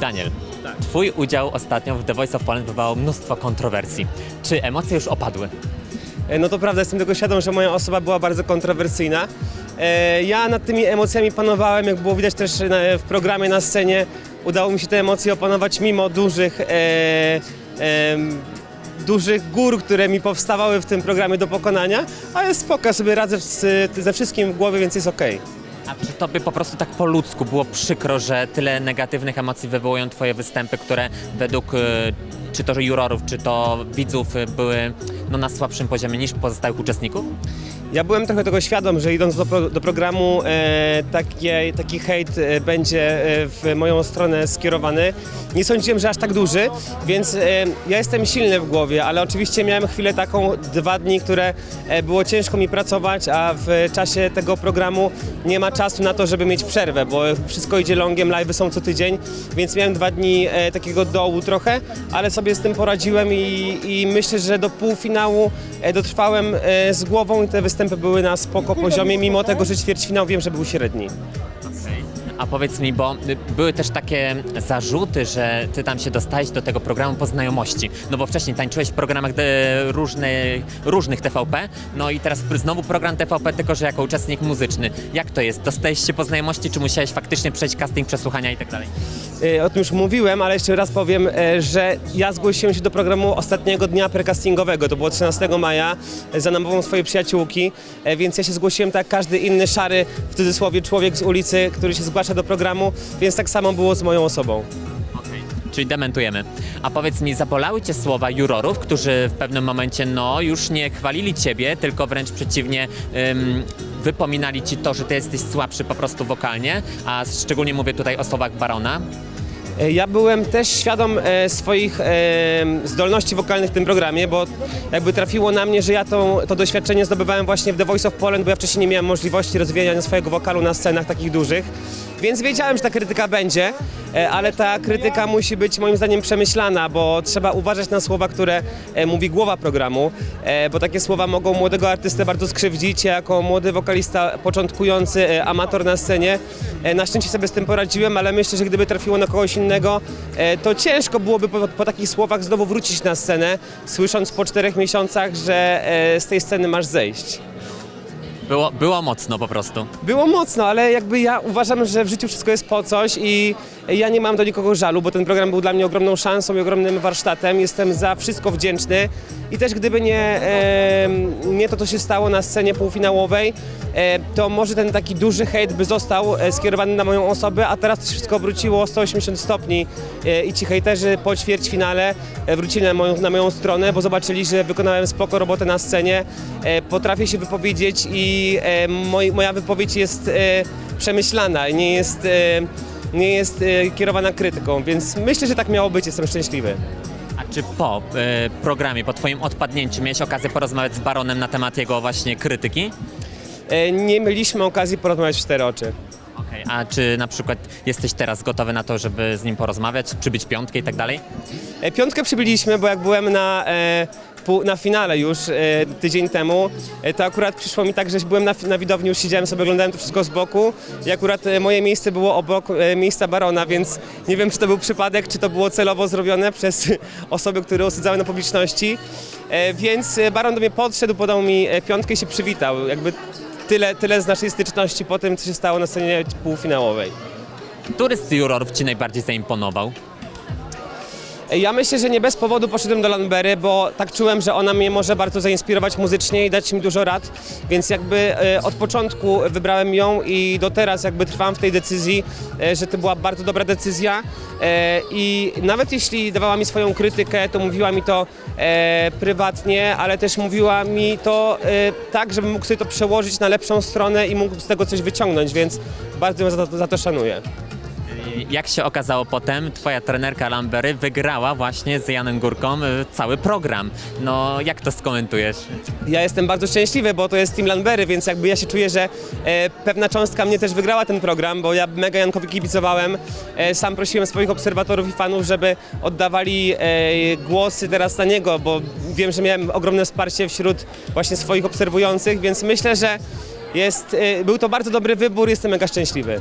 Daniel, twój udział ostatnio w The Voice of Poland wywołał mnóstwo kontrowersji. Czy emocje już opadły? E, No to prawda, jestem tego świadom, że moja osoba była bardzo kontrowersyjna. E, Ja nad tymi emocjami panowałem, jak było widać też na, w programie na scenie. Udało mi się te emocje opanować mimo dużych, e, em, dużych gór, które mi powstawały w tym programie do pokonania, ale spoko, ja sobie radzę z, ze wszystkim w głowie, więc jest okej. A czy tobie po prostu tak po ludzku było przykro, że tyle negatywnych emocji wywołują twoje występy, które według e, czy to jurorów, czy to widzów e, były no, na słabszym poziomie niż pozostałych uczestników? Ja byłem trochę tego świadom, że idąc do, pro, do programu e, taki hejt e, będzie e, w moją stronę skierowany. Nie sądziłem, że aż tak duży, więc e, ja jestem silny w głowie, ale oczywiście miałem chwilę taką, dwa dni, które e, było ciężko mi pracować, a w czasie tego programu nie ma czasu na to, żeby mieć przerwę, bo wszystko idzie longiem, live'y są co tydzień, więc miałem dwa dni e, takiego dołu trochę, ale sobie z tym poradziłem i, i myślę, że do półfinału e, dotrwałem e, z głową i te występy były na spoko poziomie, mimo tego, że ćwierćfinał wiem, że był średni. A powiedz mi, bo y, były też takie zarzuty, że ty tam się dostałeś do tego programu po znajomości. No bo wcześniej tańczyłeś w programach e, różnych, różnych TVP, no i teraz znowu program TVP, tylko że jako uczestnik muzyczny. Jak to jest? Dostałeś się po znajomości, czy musiałeś faktycznie przejść casting, przesłuchania i tak dalej? E, O tym już mówiłem, ale jeszcze raz powiem, e, że ja zgłosiłem się do programu ostatniego dnia precastingowego, to było 13 maja, za namową swojej przyjaciółki, e, więc ja się zgłosiłem tak jak każdy inny szary, w cudzysłowie, człowiek z ulicy, który się zgłasza do programu, więc tak samo było z moją osobą. Czyli dementujemy. A powiedz mi, zabolały cię słowa jurorów, którzy w pewnym momencie, no, już nie chwalili ciebie, tylko wręcz przeciwnie, ym, wypominali ci to, że ty jesteś słabszy po prostu wokalnie, a szczególnie mówię tutaj o słowach Barona. E, Ja byłem też świadom e, swoich e, zdolności wokalnych w tym programie, bo jakby trafiło na mnie, że ja to, to doświadczenie zdobywałem właśnie w The Voice of Poland, bo ja wcześniej nie miałem możliwości rozwijania swojego wokalu na scenach takich dużych, więc wiedziałem, że ta krytyka będzie, e, ale ta krytyka musi być moim zdaniem przemyślana, bo trzeba uważać na słowa, które e, mówi głowa programu, e, bo takie słowa mogą młodego artystę bardzo skrzywdzić. Ja jako młody wokalista, początkujący amator na scenie, na szczęście sobie z tym poradziłem, ale myślę, że gdyby trafiło na kogoś innego, to ciężko byłoby po, po takich słowach znowu wrócić na scenę, słysząc po czterech miesiącach, że z tej sceny masz zejść. Było, było mocno po prostu. Było mocno, ale jakby ja uważam, że w życiu wszystko jest po coś i ja nie mam do nikogo żalu, bo ten program był dla mnie ogromną szansą i ogromnym warsztatem. Jestem za wszystko wdzięczny i też gdyby nie, e, nie to, co się stało na scenie półfinałowej, e, to może ten taki duży hejt by został e, skierowany na moją osobę, a teraz to się wszystko obróciło o 180 stopni e, i ci hejterzy po ćwierćfinale e, wrócili na moją, na moją stronę, bo zobaczyli, że wykonałem spoko robotę na scenie, e, potrafię się wypowiedzieć i e, moj, moja wypowiedź jest e, przemyślana, nie jest, e, nie jest e, kierowana krytyką, więc myślę, że tak miało być, jestem szczęśliwy. A czy po e, programie, po twoim odpadnięciu miałeś okazję porozmawiać z Baronem na temat jego właśnie krytyki? E, nie mieliśmy okazji porozmawiać w cztery oczy. Okej, a czy na przykład jesteś teraz gotowy na to, żeby z nim porozmawiać, przybyć piątkę i tak dalej? E, Piątkę przybyliśmy, bo jak byłem na, e, na finale już e, tydzień temu, e, to akurat przyszło mi tak, że byłem na, na widowni, już siedziałem sobie, oglądałem to wszystko z boku i akurat e, moje miejsce było obok miejsca Barona, więc nie wiem, czy to był przypadek, czy to było celowo zrobione przez osoby, które osadzały na publiczności. Więc Baron do mnie podszedł, podał mi piątkę i się przywitał. Jakby tyle, tyle z naszej styczności po tym, co się stało na scenie półfinałowej. Który z jurorów ci najbardziej zaimponował? Ja myślę, że nie bez powodu poszedłem do Lanbery, bo tak czułem, że ona mnie może bardzo zainspirować muzycznie i dać mi dużo rad, więc jakby e, od początku wybrałem ją i do teraz jakby trwam w tej decyzji, e, że to była bardzo dobra decyzja e, i nawet jeśli dawała mi swoją krytykę, to mówiła mi to prywatnie, ale też mówiła mi to tak, żebym mógł sobie to przełożyć na lepszą stronę i mógł z tego coś wyciągnąć, więc bardzo ją za to, za to szanuję. Jak się okazało potem, twoja trenerka Lambery wygrała właśnie z Janem Górką y, cały program. No, jak to skomentujesz? Ja jestem bardzo szczęśliwy, bo to jest Team Lanbery, więc jakby ja się czuję, że e, pewna cząstka mnie też wygrała ten program, bo ja mega Jankowi kibicowałem. E, sam prosiłem swoich obserwatorów i fanów, żeby oddawali e, głosy teraz na niego, bo wiem, że miałem ogromne wsparcie wśród właśnie swoich obserwujących, więc myślę, że jest, był to bardzo dobry wybór, jestem mega szczęśliwy.